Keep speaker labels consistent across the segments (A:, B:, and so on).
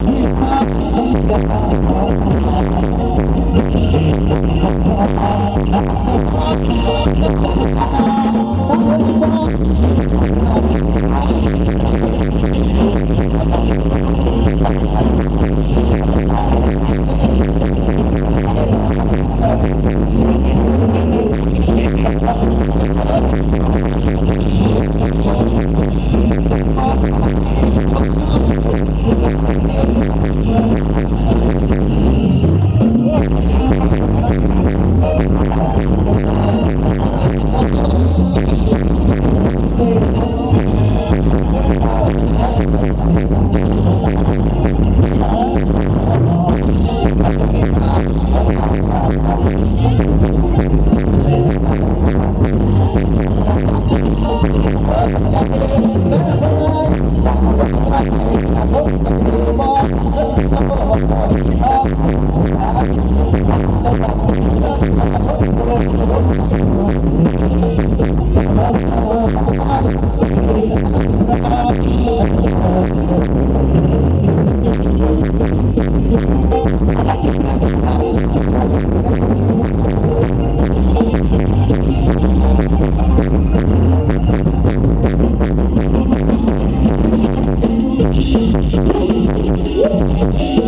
A: Thank you. 对，对，对，对，对，对。hey, hey.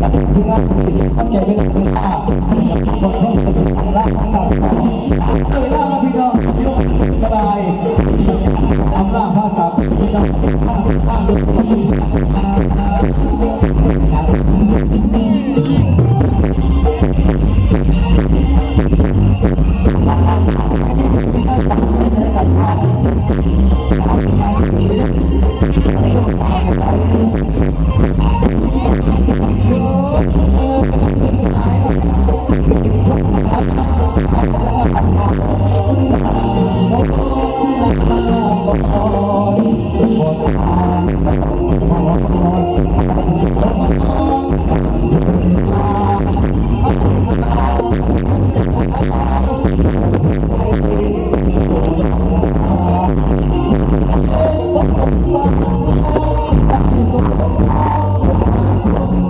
A: ใจไม่ได้คุณค่าบทต้องเป็นสา Oh.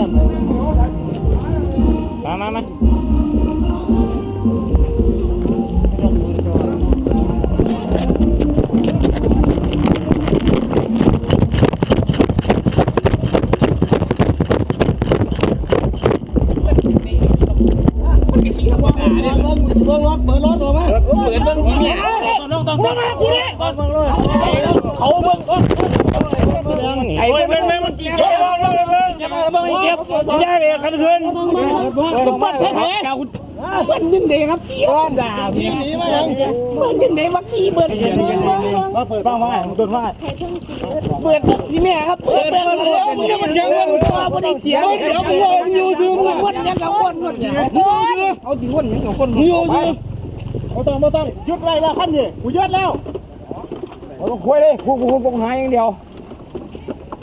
A: เรีย
B: บิ่งอย่ามาเบิ่งไอ้เจ็บย่าเลยคันคืนต้องปัดแผลมันยิงเด็กครับย้อนด่าพี่มันยิงเด็กวัคซีนเบิดมาเปิดบ้างว่าต้นว่าเปิดที่แม่ครับเปิดเปิดเปิดมึงจะมันยังมันว่าบ่ได้เสียงเดี๋ยวกูอยู่อยู่มึงวนยังกับวนวนเนี่ยเอาจริงวนยังกับวนอยู่อยู่ไม่ต้องไม่ต้องยุดไรแล้วขั้นดิกูยุดแล้วเราต้องคุยเลยกูกูกูหายอย่างเดียว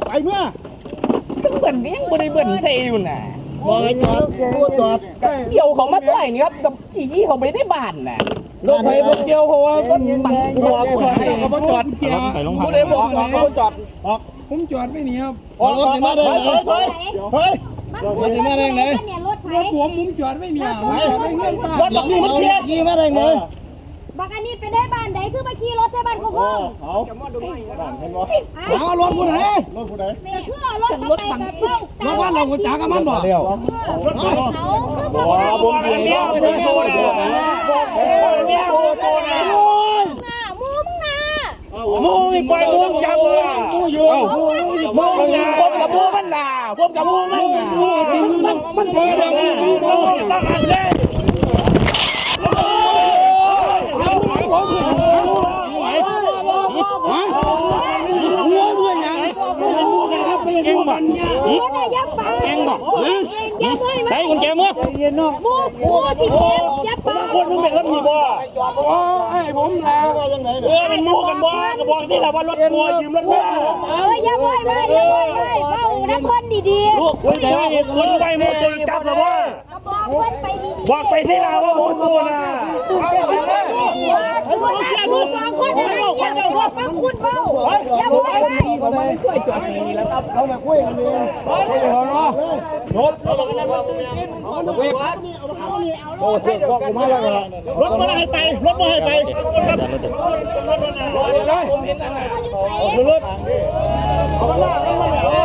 B: ไปเมื่อ ก็เบิ่นเลี้ยงบ่ได้เบิ่นใส่อยู่น่ะบ่จอดกูจอดเกี่ยวเขามาใส่นี่ครับกับขี่เขาไปได้บ้านน่ะรถไฟบ่เกี่ยวเพราะว่ามันมันรอคนให้เขาบ่จอดไปลงพักบ่ได้บอกว่าเขาจอดออกผมจอดไม่นี่ครับออกรถมาได้ไหนเฮ้ยเฮ้ย
C: รถมาได้ไงเนี่ยรถไถ
B: ผมมุมจอดไม่มีอะรถบักนี่มันเทีย
A: กี่มาได้ไหม
B: ร
C: บักอันนี้ไปได้บ้านใดคือมาขี่รถใส่บ้านของพ่อ
D: เอาบ้านเห็นบ่
E: เอารถผู้ใด
D: รถผู้ใด
C: ก็คือเอารถเข้าไปแบบเพิ่ง
E: รถบ้านเราก็จ้ากับมันบ่
D: เดียว
C: รถเขาคือพ่อ
E: ว้าผมเดียวผมโตนะผมเดียวโตนะ
C: หน้ามุมหน้า
E: มูอีกไปมูจับเลยมูอยู่มูอยู่ผมกับมูมันด่าผมกับมูมันมันมันเกิดอะไรมูตั้งอันเลยเก่งบ่
C: รถยับปาก
E: เก่งบ่
C: ยับไว้ไหม
E: ใช้กุญแจมือ
C: มูมูที่เจ็บยับปาก
E: คนมึงเป็นรถมีบ่โอ้ยผมนะเออเป็นมูกันบ่ก็บอกที่ละว่ารถมัวยืมรถแม่
C: เออยับไว้ไหมยับไว้ไหมเฝ้าน้ำเพิ่นดี
E: ลูกคุณแต่ว่าคุณไปมูจะจับหรือว่า
C: บอกเพิ่นไปดีๆ
E: บอกไปที่ละว่าผมมูนะ
C: คือว่าหน้ามือสองคนอะ ไรอย่าไปว่าฟังคุณเฝ้าอย่าไปไหม
D: เขามาคุยกันเอง
E: รถรถโอ้เสียพวกกูมาแล้วรถมาให้ไป รถมาให้ไปครับรถเลยรถเอามาล่าเอามาล่า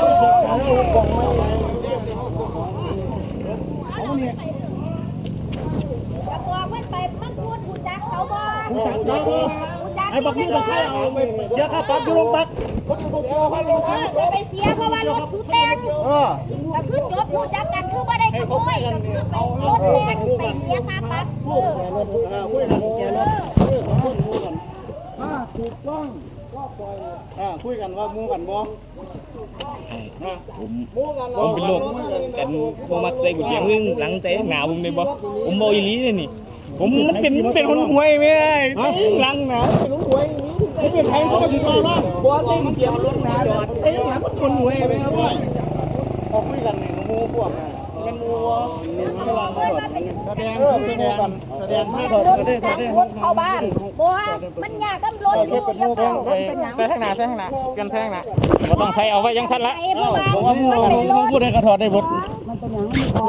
C: จะบอกเพิ่นไปมันพูดกูจักเขาบ่กูจัก
E: ไอ้บักนี่บักใครเอาเดี๋ยวข้าปั๊บอยู่โรงพัก
C: เออจะไปเสียเพราะว่ารถสูแตง
D: เออ
C: ก็คือจบกูจักกันคือบ่ได้ขโมยก็คือไปรถแตงไปเสียค่าปรับเออ
D: คุยกันแกรถถ้าถูกต้องก็ปล่อยอ่าคุยกันว่ามูกันบ่ผมมูกัน
B: ผมเป็นโรคกันผมมักใส่กุญแจมือหลังแต่หนาวผมเลยบ่ผมบ่อีหลีเลยนี่ ผมมันเป็นเป็นคนหวยไม่ได้หลังหนาวเป็นคนหวย
D: ไม่เป็นแทงเขาก็ถึงมาบ้าง
B: บ่ใส่กุญแจรถหนาจอดไอ้หลังคนหวยไปครับ
D: พอคุยกันนี่มูพวกกันมูเวลาแสดงแสดงกันแสดงให้
C: รถจักรถเข้าบ้านบ่ว่ามันยากกับรถอยู่อย่าเฝ้าเป็นหยัง
B: ใส่ข้างหน้าใส่ข้างหน้ากันใส่ข้างหน้าบ่ต้องใส่เอาไว้ยังทันละ
C: ไอ้เพราะว่ามันเป็นรถ
B: พูดให้กระถอดได้หมดโอ้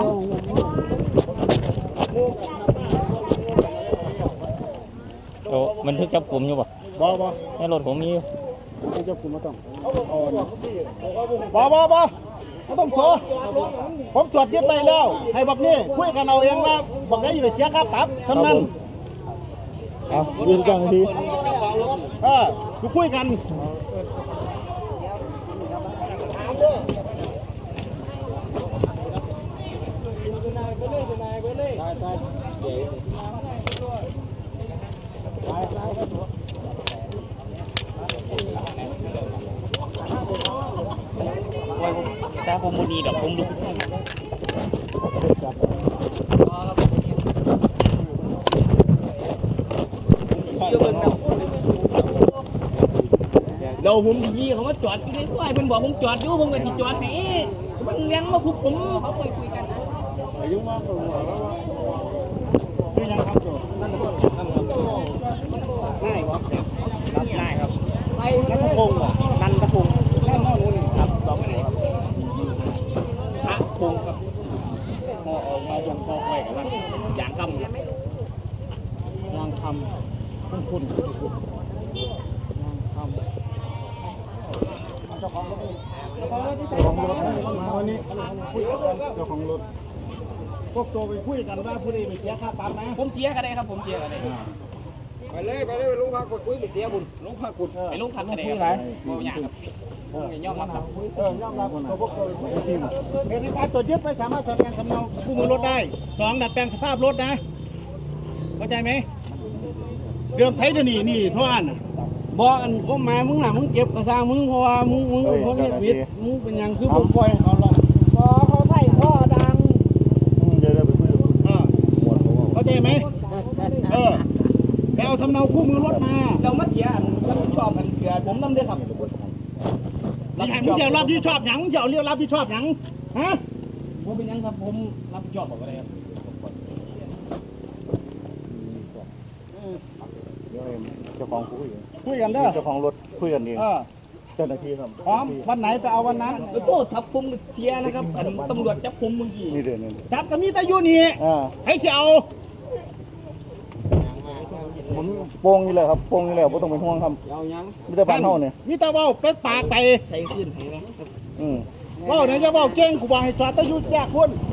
B: มันทึกจับกลุ่มอยู่บ่
D: บ่บ่
B: ในรถผมมีอยู่
D: เจ้าคุณมาต้องบ่บ่บ่ไม่ต้องโซผมตรวจยึดไปแล้ว ให้บอกนี่คุยกันเอาเองว่าบอกได้อยู่เสียค่าปรับเท่านั้นเอายืนกันทีเออคือคุยกัน
B: แต่ ผมบ่ดีดอกผมดูเราผมยี่เขามาจอดที่ไหนก็อ้เป็นบอกผมจอดอยู่ผมก็ที่จอดนี่มันเลี้ยงมาคุกผมเขาไปคุยกันนะ
D: อายุมากกว่าคือยังครับตัวนั่นก็ง่ายครับ
B: รับได้ครับ
D: นักพงศ์อะ
B: นันตะพงศ์
D: แน่นอนนี่
B: ครับสองไหนครับพระพงศ์ครับ
D: พอออกมาอย่างพอ
B: ไว้กับว่าอย่างกำ
D: ยางคำคุณคุณยางคำเจ้าของรถเจ้าของรถเจ้าของรถมาวันนี้คุยกันเจ้าของรถ พวกตัวไปคุยกันว่าผู้ใดไปเสียค่าปรับนะ
B: ผมเจียกันได้ครับผมเจียกันได้
E: ไปเลยไปเลยลุงพากุดคุยไปเสียบุญลุงพากุด
B: ไปลูกพันกันได้ครับบ่ยากครับย่อมรับครับ
D: เออยอมรับตัวพวกตัวไปคุยกันจริงเหตุในการตรวจยึดไม่สามารถแสดงสำเนาคู่มือรถได้สองดัดแปลงสภาพรถนะเข้าใจไหมเดิมไทยเดี๋ยวนี้นี่เท่าอันน่ะ
E: บ่อันผมมามึงน่ะมึงเก็บกระซ่ามึงเพราะว่ามึงมึงคนเฮ็ดผิดมึงเป็นหยังคือผมปล่อย
D: เอาละ
E: บ่เขาไผ่พ่อดัง
D: เดี๋ยวเราไปคุยกับเออเข้าใจไหมเออไปเอา สำเนาคู่มือรถมา
B: เรามาเจียอันรับผิดชอบกันเถื่อผมนำเด้อครับ
D: นี่ไงมึงจะรับผิดชอบหยังมึงจะเอาเรียกรับผิดชอบหยังฮะ
B: ผมเป็นหยังครับผมรับผิดชอบบอกอะไรครับ
D: เจ้าของคุยคุยกันเด้อเจ้าของรถคุยกันเองเจ้าหน้าที่ครับพร้อมวันไหนไปเอาวันนั้น
B: แล้วก็ทับผมเทียนะครับอันตำรวจจับผมเมื่อกี้
D: นี่เดือนนึงจับก็มีแต่อยู่นี่
E: อ่า
D: ให้เสียเอา ผมโป่งอยู่แล้วครับโป่งอยู่แล้วบ่ต้องเป็นห่วงครับมีแต่บ้านเฮาเนี่ย
B: มีแต่เว่าเป็ดปากไป
E: ใส่ขึ้นให้นะ
D: อืม
B: เว่าเนี่ยจะเว่าเก่งกูบอกให้สอดแตะยุทธยากคุณ
D: อ